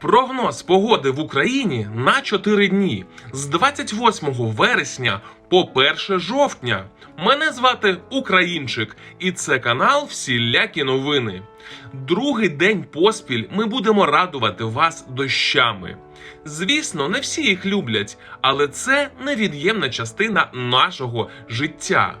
Прогноз погоди в Україні на 4 дні з 28 вересня по 1 жовтня. Мене звати Українчик, і це канал Всілякі новини. Другий день поспіль ми будемо радувати вас дощами. Звісно, не всі їх люблять, але це невід'ємна частина нашого життя.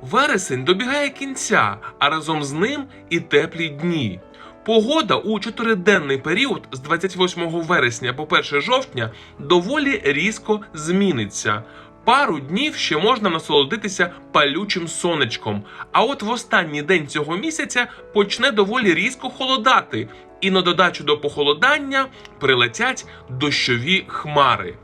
Вересень добігає кінця, а разом з ним і теплі дні. Погода у чотириденний період з 28 вересня по 1 жовтня доволі різко зміниться. Пару днів ще можна насолодитися палючим сонечком. А от в останній день цього місяця почне доволі різко холодати, і на додачу до похолодання прилетять дощові хмари.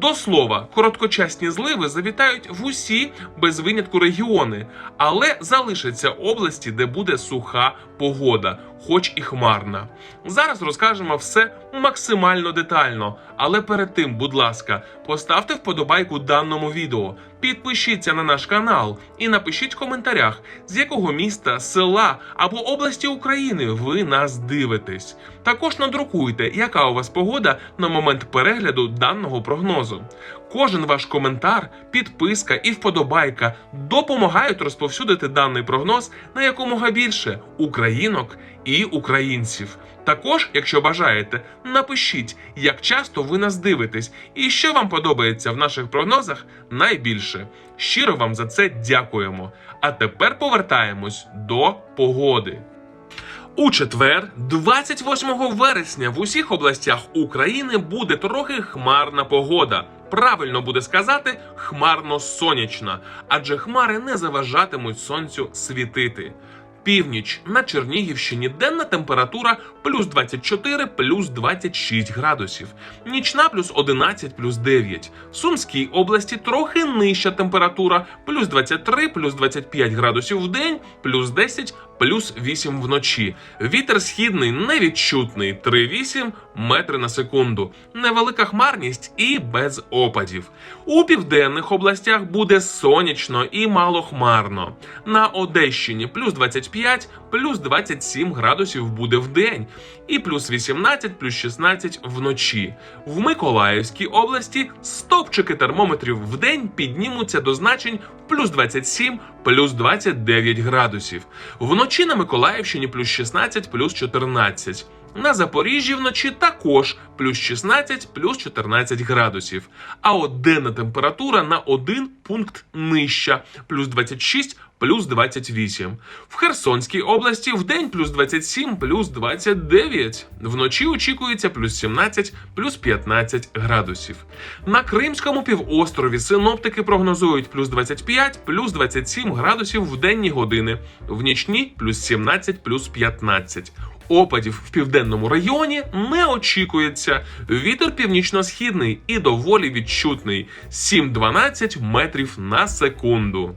До слова, короткочасні зливи завітають в усі без винятку регіони, але залишаться області, де буде суха погода, хоч і хмарна. Зараз розкажемо все максимально детально. Але перед тим, будь ласка, поставте вподобайку даному відео, підпишіться на наш канал і напишіть в коментарях, з якого міста, села або області України ви нас дивитесь. Також надрукуйте, яка у вас погода на момент перегляду даного прогнозу. Кожен ваш коментар, підписка і вподобайка допомагають розповсюдити даний прогноз на якомога більше українок і українців. Також, якщо бажаєте, напишіть, як часто ви нас дивитесь і що вам подобається в наших прогнозах найбільше. Щиро вам за це дякуємо. А тепер повертаємось до погоди. У четвер, 28 вересня, в усіх областях України буде трохи хмарна погода. Правильно буде сказати хмарно-сонячна, адже хмари не заважатимуть сонцю світити. Північ на Чернігівщині денна температура плюс 24, плюс 26 градусів, нічна плюс 11, плюс 9. В Сумській області трохи нижча температура плюс 23, плюс 25 градусів в день, плюс 10, плюс 8 вночі. Вітер східний невідчутний 3,8 метри на секунду. Невелика хмарність і без опадів. У південних областях буде сонячно і малохмарно. На Одещині плюс 25, плюс 27 градусів буде в день, і плюс 18, плюс 16 вночі. В Миколаївській області стовпчики термометрів в день піднімуться до значень плюс 27, плюс 29 градусів. Вночі на Миколаївщині плюс 16, плюс 14. На Запоріжжі вночі також плюс 16, плюс 14 градусів. А от денна температура на один пункт нижча, плюс 26, плюс 28. В Херсонській області в день плюс 27, плюс 29. Вночі очікується плюс 17, плюс 15 градусів. На Кримському півострові синоптики прогнозують плюс 25, плюс 27 градусів в денні години, в нічні плюс 17, плюс 15. Опадів в південному районі не очікується. Вітер північно-східний і доволі відчутний 7-12 метрів на секунду.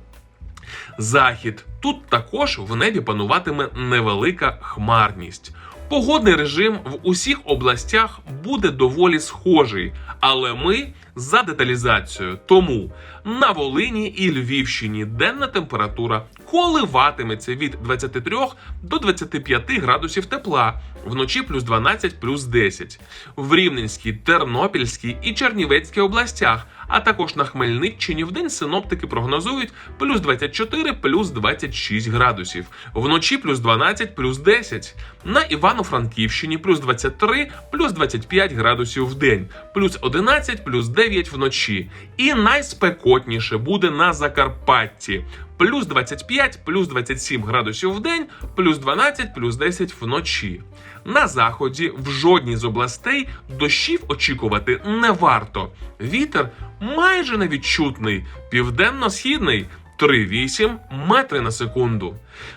Захід тут також в небі пануватиме невелика хмарність. Погодний режим в усіх областях буде доволі схожий, але ми за деталізацією. Тому на Волині і Львівщині денна температура коливатиметься від 23 до 25 градусів тепла, вночі плюс 12, плюс 10. В Рівненській, Тернопільській і Чернівецькій областях, а також на Хмельниччині в день синоптики прогнозують плюс 24, плюс 26 градусів, вночі плюс 12, плюс 10. На Івано-Франківщині плюс 23, плюс 25 градусів в день, плюс 11, плюс 9 вночі. І найспекотніше буде на Закарпатті. Плюс 25, плюс 27 градусів в день, плюс 12, плюс 10 вночі. На заході в жодній з областей дощів очікувати не варто. Вітер майже невідчутний, південно-східний 3,8 метри на секунду.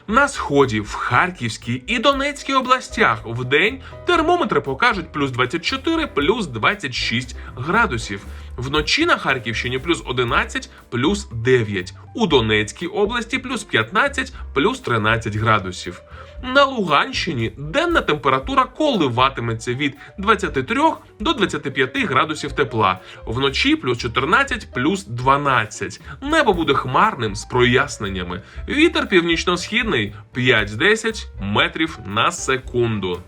На сході в Харківській і Донецькій областях в день термометри покажуть плюс 24, плюс 26 градусів. Вночі на Харківщині плюс 11, плюс 9. У Донецькій області плюс 15, плюс 13 градусів. На Луганщині денна температура коливатиметься від 23 до 25 градусів тепла. Вночі плюс 14, плюс 12. Небо буде хмарним з проясненнями. Вітер північно-східний 5-10 метрів на секунду.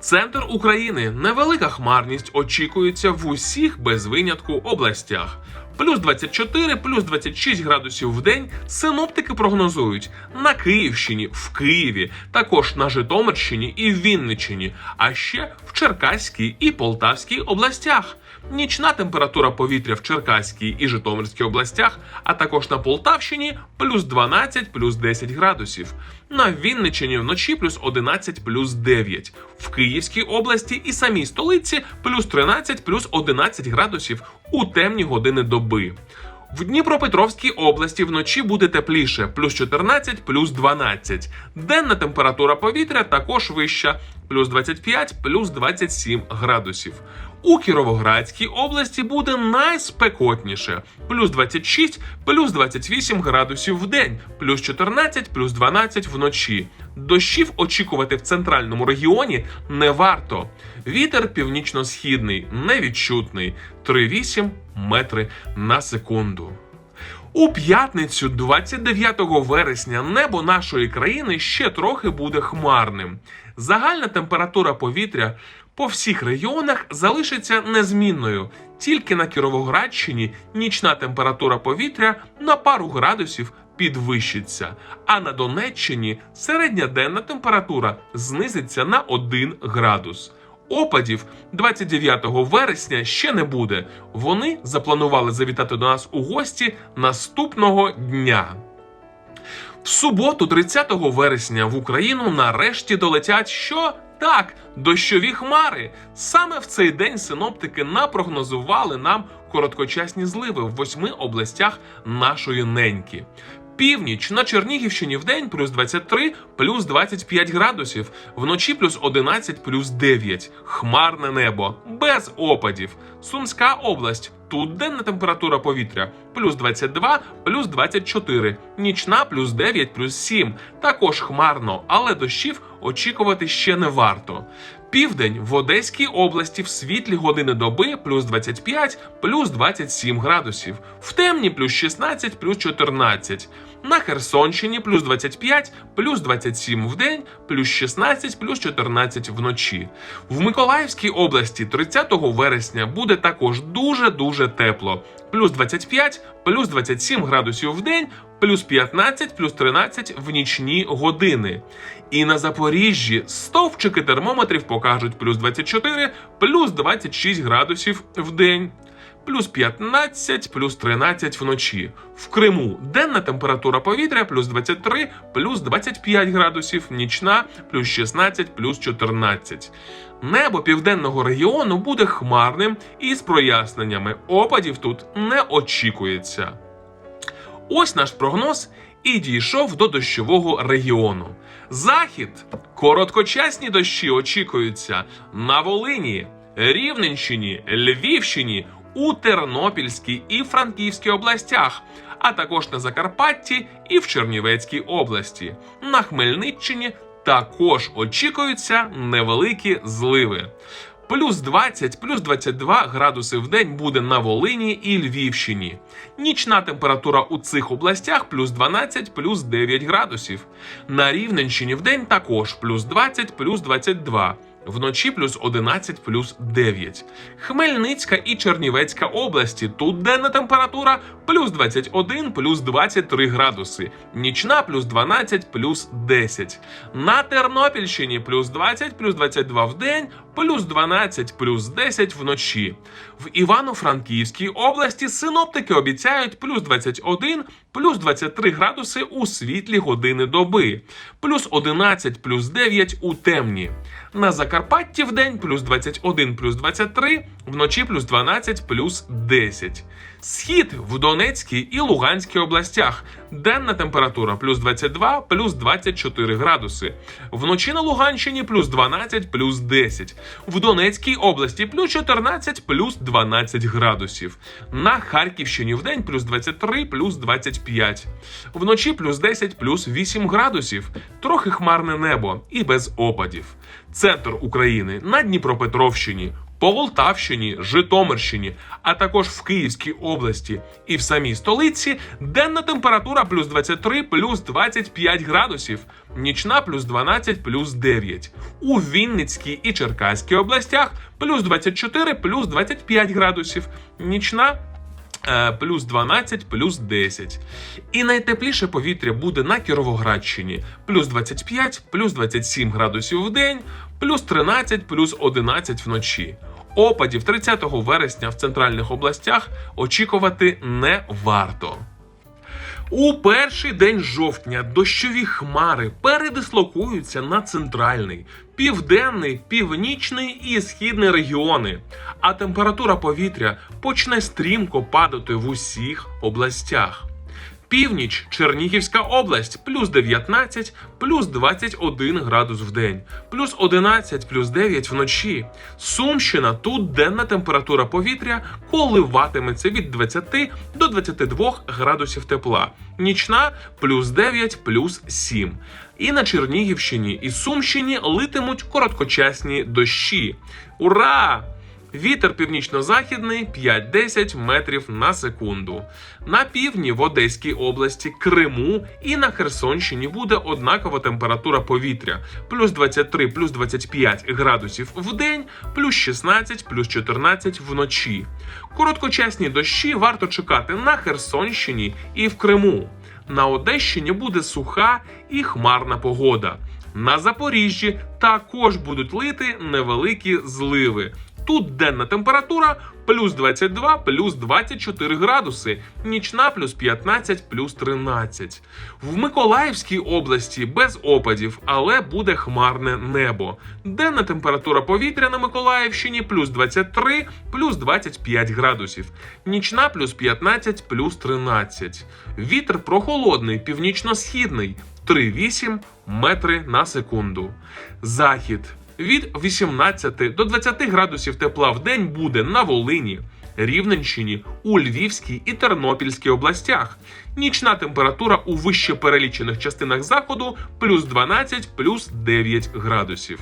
Центр України невелика хмарність очікується в усіх без винятку областях. Плюс 24, плюс 26 градусів в день синоптики прогнозують на Київщині, в Києві, також на Житомирщині і Вінниччині, а ще в Черкаській і Полтавській областях. Нічна температура повітря в Черкаській і Житомирській областях, а також на Полтавщині плюс 12, плюс 10 градусів. На Вінниччині вночі плюс 11, плюс 9. В Київській області і самій столиці плюс 13, плюс 11 градусів у темні години доби. В Дніпропетровській області вночі буде тепліше плюс 14, плюс 12. Денна температура повітря також вища плюс 25, плюс 27 градусів. У Кіровоградській області буде найспекотніше плюс 26, плюс 28 градусів в день, плюс 14, плюс 12 вночі. Дощів очікувати в центральному регіоні не варто. Вітер північно-східний невідчутний 3,8 метри на секунду. У п'ятницю, 29 вересня, небо нашої країни ще трохи буде хмарним. Загальна температура повітря по всіх регіонах залишиться незмінною. Тільки на Кіровоградщині нічна температура повітря на пару градусів підвищиться, а на Донеччині середня денна температура знизиться на 1 градус. Опадів 29 вересня ще не буде. Вони запланували завітати до нас у гості наступного дня. В суботу, 30 вересня, в Україну нарешті долетять що? Так, дощові хмари. Саме в цей день синоптики напрогнозували нам короткочасні зливи в восьми областях нашої неньки. Північ на Чернігівщині в день плюс 23, плюс 25 градусів, вночі плюс 11, плюс 9. Хмарне небо, без опадів. Сумська область. Тут денна температура повітря плюс 22, плюс 24, нічна плюс 9, плюс 7. Також хмарно, але дощів очікувати ще не варто. Південь в Одеській області в світлі години доби плюс 25, плюс 27 градусів, в темні плюс 16, плюс 14. На Херсонщині плюс 25, плюс 27 в день, плюс 16, плюс 14 вночі. В Миколаївській області 30 вересня буде також дуже-дуже тепло. Плюс 25, плюс 27 градусів в день, плюс 15, плюс 13 в нічні години. І на Запоріжжі стовпчики термометрів покажуть плюс 24, плюс 26 градусів в день. Плюс 15, плюс 13 вночі. В Криму денна температура повітря плюс 23, плюс 25 градусів, нічна плюс 16, плюс 14. Небо південного регіону буде хмарним і з проясненнями. Опадів тут не очікується. Ось наш прогноз і дійшов до дощового регіону. Захід короткочасні дощі очікуються на Волині, Рівненщині, Львівщині, у Тернопільській і Франківській областях, а також на Закарпатті і в Чернівецькій області. На Хмельниччині також очікуються невеликі зливи. Плюс 20, плюс 22 градуси в день буде на Волині і Львівщині. Нічна температура у цих областях плюс 12, плюс 9 градусів. На Рівненщині в день також плюс 20, плюс 22. Вночі плюс 11, плюс 9. Хмельницька і Чернівецька області. Тут денна температура плюс 21, плюс 23 градуси. Нічна плюс 12, плюс 10. На Тернопільщині плюс 20, плюс 22 в день, плюс 12, плюс 10 вночі. В Івано-Франківській області синоптики обіцяють плюс 21, плюс 23 градуси у світлі години доби, плюс 11, плюс 9 у темні. На Закарпатті в день плюс 21, плюс 23, вночі плюс 12, плюс 10. Схід в Донецькій і Луганській областях. Денна температура плюс 22, плюс 24 градуси. Вночі на Луганщині плюс 12, плюс 10. В Донецькій області плюс 14, плюс 12 градусів. На Харківщині в день плюс 23, плюс 25. Вночі плюс 10, плюс 8 градусів. Трохи хмарне небо і без опадів. Центр України на Дніпропетровщині. По Полтавщині, Житомирщині, а також в Київській області і в самій столиці денна температура плюс 23, плюс 25 градусів, нічна плюс 12, плюс 9. У Вінницькій і Черкаській областях плюс 24, плюс 25 градусів, нічна Е, плюс 12, плюс 10. І найтепліше повітря буде на Кіровоградщині плюс 25, плюс 27 градусів в день, плюс 13, плюс 11 вночі. Опадів 30 вересня в центральних областях очікувати не варто. У перший день жовтня дощові хмари передислокуються на центральний, південний, північний і східний регіони, а температура повітря почне стрімко падати в усіх областях. Північ, Чернігівська область, плюс 19, плюс 21 градус в день, плюс 11, плюс 9 вночі. Сумщина, тут денна температура повітря коливатиметься від 20 до 22 градусів тепла. Нічна плюс 9, плюс 7. І на Чернігівщині і Сумщині литимуть короткочасні дощі. Ура! Вітер північно-західний 5-10 метрів на секунду. На півдні в Одеській області, Криму і на Херсонщині буде однакова температура повітря: плюс 23, плюс 25 градусів в день, плюс 16, плюс 14 вночі. Короткочасні дощі варто чекати на Херсонщині і в Криму. На Одещині буде суха і хмарна погода. На Запоріжжі також будуть лити невеликі зливи. Тут денна температура плюс 22, плюс 24 градуси, нічна плюс 15, плюс 13. В Миколаївській області без опадів, але буде хмарне небо. Денна температура повітря на Миколаївщині плюс 23, плюс 25 градусів, нічна плюс 15, плюс 13. Вітер прохолодний, північно-східний 3,8 метри на секунду. Захід від 18 до 20 градусів тепла в день буде на Волині, Рівненщині, у Львівській і Тернопільській областях. Нічна температура у вище перелічених частинах заходу плюс 12, плюс 9 градусів.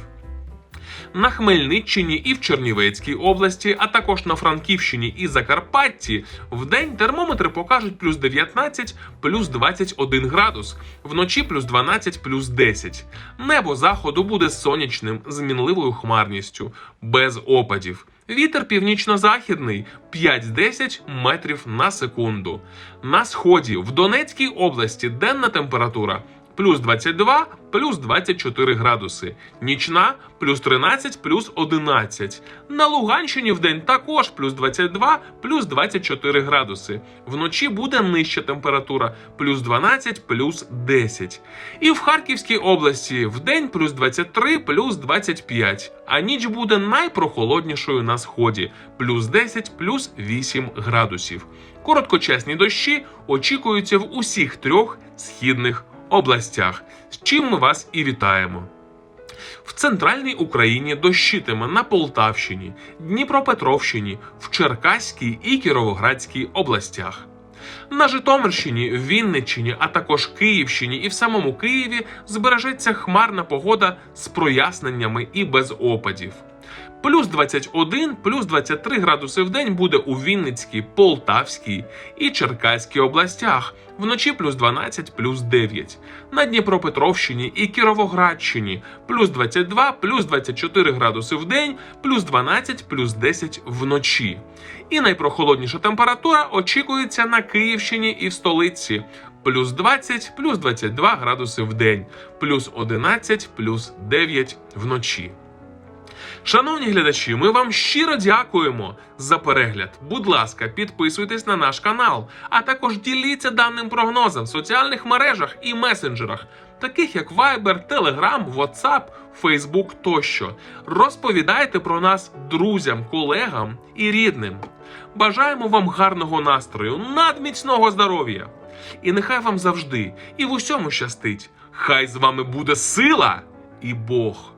На Хмельниччині і в Чернівецькій області, а також на Франківщині і Закарпатті в день термометри покажуть плюс 19, плюс 21 градус, вночі плюс 12, плюс 10. Небо заходу буде сонячним з мінливою хмарністю, без опадів. Вітер північно-західний 5-10 метрів на секунду. На сході в Донецькій області денна температура плюс 22, плюс 24 градуси. Нічна плюс 13, плюс 11. На Луганщині в день також плюс 22, плюс 24 градуси. Вночі буде нижча температура плюс 12, плюс 10. І в Харківській області в день плюс 23, плюс 25. А ніч буде найпрохолоднішою на сході плюс 10, плюс 8 градусів. Короткочасні дощі очікуються в усіх трьох східних областях, з чим ми вас і вітаємо. В центральній Україні дощитиме на Полтавщині, Дніпропетровщині, в Черкаській і Кіровоградській областях. На Житомирщині, Вінниччині, а також Київщині і в самому Києві збережеться хмарна погода з проясненнями і без опадів. Плюс 21, плюс 23 градуси в день буде у Вінницькій, Полтавській і Черкаській областях. Вночі плюс 12, плюс 9. На Дніпропетровщині і Кіровоградщині плюс 22, плюс 24 градуси в день, плюс 12, плюс 10 вночі. І найпрохолодніша температура очікується на Київщині і в столиці. Плюс 20, плюс 22 градуси в день, плюс 11, плюс 9 вночі. Шановні глядачі, ми вам щиро дякуємо за перегляд. Будь ласка, підписуйтесь на наш канал, а також діліться даним прогнозом в соціальних мережах і месенджерах, таких як Viber, Telegram, WhatsApp, Facebook тощо. Розповідайте про нас друзям, колегам і рідним. Бажаємо вам гарного настрою, надміцного здоров'я! І нехай вам завжди і в усьому щастить. Хай з вами буде сила і Бог.